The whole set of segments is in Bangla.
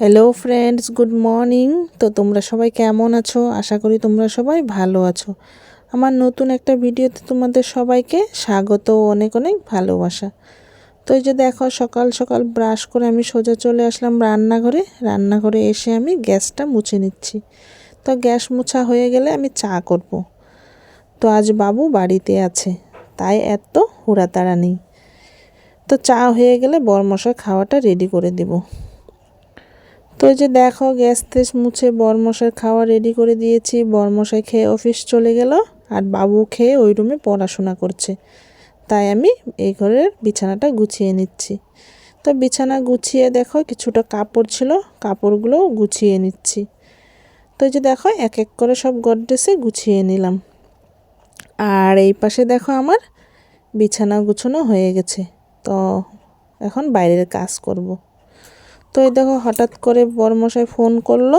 হ্যালো ফ্রেন্ডস গুড মর্নিং তো তোমরা সবাই কেমন আছো? আশা করি তোমরা সবাই ভালো আছো। আমার নতুন একটা ভিডিওতে তোমাদের সবাইকে স্বাগত অনেক অনেক ভালোবাসা। তো এই যে দেখো, সকাল সকাল ব্রাশ করে আমি সোজা চলে আসলাম রান্নাঘরে। রান্নাঘরে এসে আমি গ্যাসটা মুছে নিচ্ছি। তো গ্যাস মুছা হয়ে গেলে আমি চা করব। তো আজ বাবু বাড়িতে আছে, তাই এত হুড়াতাড়া নেই। তো চা হয়ে গেলে বরমশাই খাওয়াটা রেডি করে দেবো। তো এই যে দেখো, গ্যাস তেস মুছে বরমশাই খাওয়া রেডি করে দিয়েছি। বরমশাই খেয়ে অফিস চলে গেল আর বাবু খেয়ে ওই রুমে পড়াশোনা করছে। তাই আমি এই ঘরের বিছানাটা গুছিয়ে নিচ্ছি। তো বিছানা গুছিয়ে দেখো, কিছুটা কাপড় ছিল, কাপড়গুলোও গুছিয়ে নিচ্ছি। তো এই যে দেখো, এক এক করে সব গড্রেসে গুছিয়ে নিলাম। আর এই পাশে দেখো আমার বিছানা গুছানো হয়ে গেছে। তো এখন বাইরের কাজ করব। তো এই দেখো হঠাৎ করে বরমশাই ফোন করল।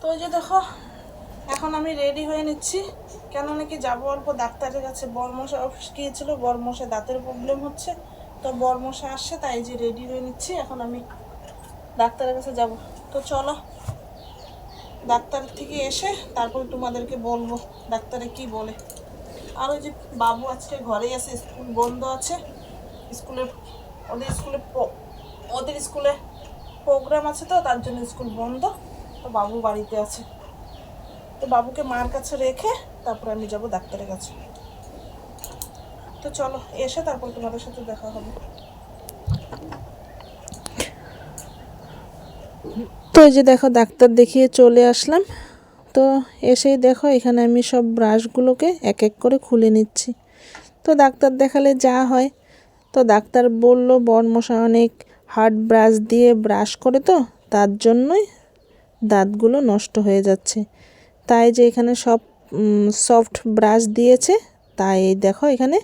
তো এই যে দেখো, এখন আমি রেডি হয়ে নিচ্ছি। কেন নাকি যাব অল্প ডাক্তারের কাছে। বরমশাই অফিস গিয়েছিল, বরমশাই দাঁতের প্রবলেম হচ্ছে। তো বরমশাই আসছে, তাই যে রেডি হয়ে নিচ্ছি। এখন আমি ডাক্তারের কাছে যাব। তো চলো, ডাক্তার থেকে এসে তারপর তোমাদেরকে বলব ডাক্তারে কি বলে। আর ওই যে বাবু আজকে ঘরেই আছে, স্কুল বন্ধ আছে। স্কুলের, ওদের স্কুলে ওদের স্কুলে প্রোগ্রাম আছে তো, তার জন্য স্কুল বন্ধ। তো বাবু বাড়িতে আছে। তো বাবুকে মার কাছে রেখে তারপর আমি যাব ডাক্তারের কাছে। তো চলো, এসে তারপর তোমাদের সাথে দেখা হবে। তো এই যে দেখো, ডাক্তার দেখিয়ে চলে আসলাম। তো এসেই দেখো, এখানে আমি সব ব্রাশগুলোকে এক এক করে খুলে নিচ্ছি। তো ডাক্তার দেখালে যা হয়। তো ডাক্তার বলল বর্মশা অনেক হার্ড ব্রাশ দিয়ে ব্রাশ করে তো, তার জন্যই দাঁতগুলো নষ্ট হয়ে যাচ্ছে। তাই যে এখানে সব সফট ব্রাশ দিয়েছে, তাই দেখো এখানে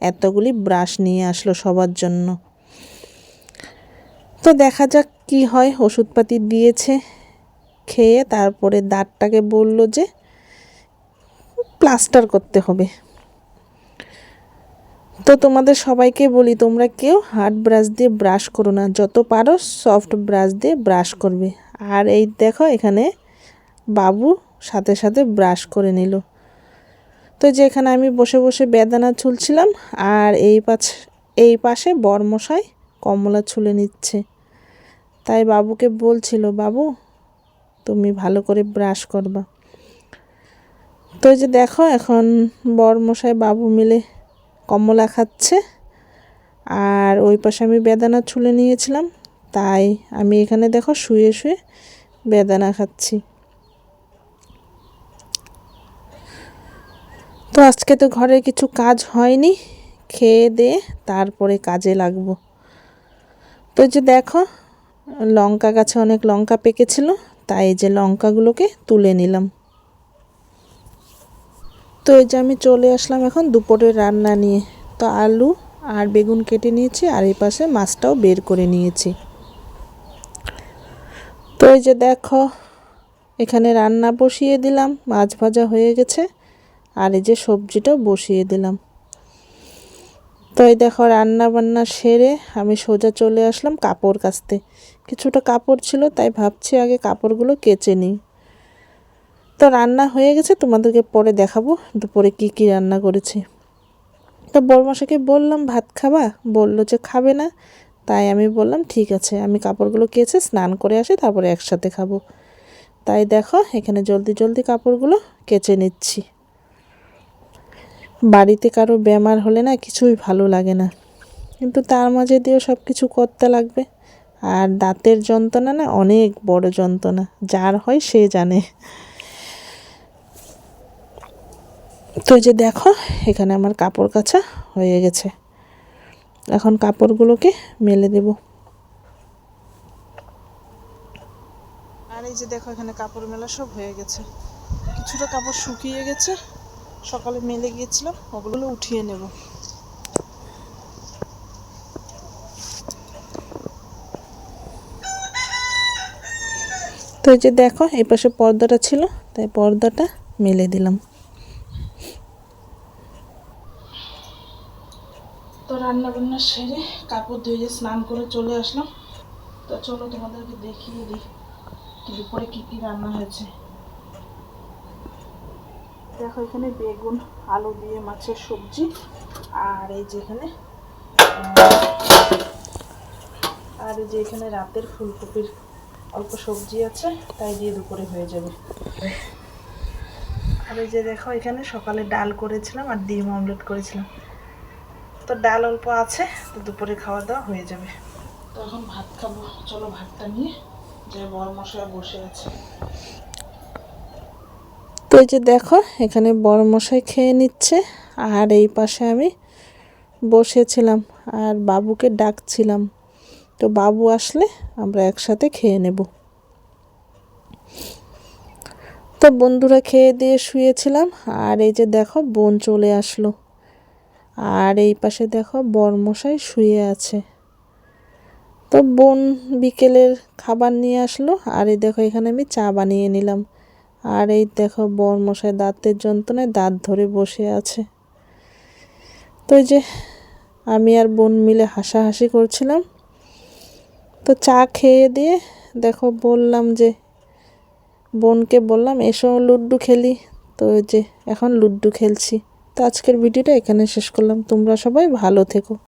এতগুলি ব্রাশ নিয়ে আসলো সবার জন্য। তো দেখা যাক কি হয়, ওষুধপাতি দিয়েছে, খেয়ে তারপরে দাঁতটাকে বলল যে, প্লাস্টার করতে হবে। তো তোমাদের সবাইকে বলি, তোমরা কেউ হার্ড ব্রাশ দিয়ে ব্রাশ করো না। যত পারো সফট ব্রাশ দিয়ে ব্রাশ করবে। আর এই দেখো, এখানে বাবু সাথে সাথে ব্রাশ করে নিল। তো যেখানে আমি বসে বসে বেদানা ছুলছিলাম, আর এই পাশ, এই পাশে বরমশাই কমলা ছুলে নিচ্ছে। তাই বাবুকে বলছিল, বাবু, তুমি ভালো করে ব্রাশ করবা। তো যে দেখো, এখন বরমশাই বাবু মিলে কমলা খাচ্ছে। আর ওই পাশে আমি বেদানা ছুলে নিয়েছিলাম। তাই আমি এখানে দেখো শুয়ে শুয়ে বেদানা খাচ্ছি। তো আজকে তো ঘরে কিছু কাজ হয়নি। খেয়ে দিয়ে তারপরে কাজে লাগবো। তো যে দেখো, লঙ্কা গাছে অনেক লঙ্কা পেকেছিল। তাই যে লঙ্কাগুলোকে তুলে নিলাম। তো এই যে আমি চলে আসলাম এখন দুপুরের রান্না নিয়ে। তো আলু আর বেগুন কেটে নিয়েছি আর এই পাশে মাছটাও বের করে নিয়েছি। তো এই যে দেখো, এখানে রান্না বসিয়ে দিলাম, মাছ ভাজা হয়ে গেছে, আর এই যে সবজিটাও বসিয়ে দিলাম। তো এই দেখো রান্না বান্না সেরে আমি সোজা চলে আসলাম কাপড় কাচতে। কিছুটা কাপড় ছিল, তাই ভাবছি আগে কাপড়গুলো কেচে নিই। তো রান্না হয়ে গেছে, তোমাদেরকে পরে দেখাবো দুপুরে কি কি রান্না করেছি। তো বড়মাসাকে বললাম, ভাত খাবা? বলল যে, খাবে না। তাই আমি বললাম, ঠিক আছে। আমি কাপড়গুলো কেচে স্নান করে আসি, তারপরে একসাথে খাব। তাই দেখো, এখানে জলদি জলদি কাপড়গুলো কেচে নিচ্ছি। বাড়িতে কারও বেমার হলে না কিছুই ভালো লাগে না। কিন্তু তার মাঝে দিয়েও সব কিছু করতে লাগবে। আর দাঁতের যন্ত্রণা না অনেক বড় যন্ত্রণা, যার হয় সে জানে। তো যে দেখো, এখানে আমার কাপড় কাচা হয়ে গেছে। এখন কাপড়গুলোকে মেলে দেব। আর এই যে দেখো, এখানে কাপড় মেলা সব হয়ে গেছে। কিছুটা কাপড় শুকিয়ে গেছে। সকালে মেলে গিয়েছিলাম ওগুলো উঠিয়ে নেব। তো যে দেখো, এই পাশে পর্দাটা ছিল, তাই পর্দাটা মেলে দিলাম। তো রান্না বান্না সেরে কাপড় ধুয়ে স্নান করে চলে আসলাম। তো চলো তোমাদেরকে দেখিয়ে দিই কি দুপুরে কী কী রান্না হয়েছে। দেখো এখানে বেগুন, আলু দিয়ে মাছের সবজি, আর এই যে এখানে আর এই যে এখানে রাতের ফুলকপির অল্প সবজি আছে, তাই দিয়ে দুপুরে হয়ে যাবে। আর এই যে দেখো এখানে সকালে ডাল করেছিলাম আর ডিম অমলেট করেছিলাম। তো ডাল অল্প আছে তো দুপুরে খাওয়া দাওয়া হয়ে যাবে। তো এখন ভাত খাব। চলো ভাতটা নিয়ে যে বড় মশলা বসে আছে। তো এই যে দেখো এখানে বড় মশাই খেয়ে নিচ্ছে আর এই পাশে আমি বসেছিলাম আর বাবুকে ডাকছিলাম। তো বাবু আসলে আমরা একসাথে খেয়ে নেব। তো বন্ধুরা খেয়ে দিয়ে শুয়েছিলাম আর এই যে দেখো বোন চলে আসলো। আর এই পাশে দেখো বরমশাই শুয়ে আছে। তো বোন বিকেলের খাবার নিয়ে আসলো, আর এই দেখো এখানে আমি চা বানিয়ে নিলাম। আর এই দেখো বরমশাই দাঁতের যন্ত্রণায় দাঁত ধরে বসে আছে। তো যে আমি আর বোন মিলে হাসাহাসি করছিলাম। তো চা খেয়ে দিয়ে দেখো বললাম যে, বোনকে বললাম, এসো লুড্ডু খেলি। তো যে এখন লুড্ডু খেলছি। তো আজকের ভিডিওটা এখানে শেষ করলাম। তোমরা সবাই ভালো থেকো।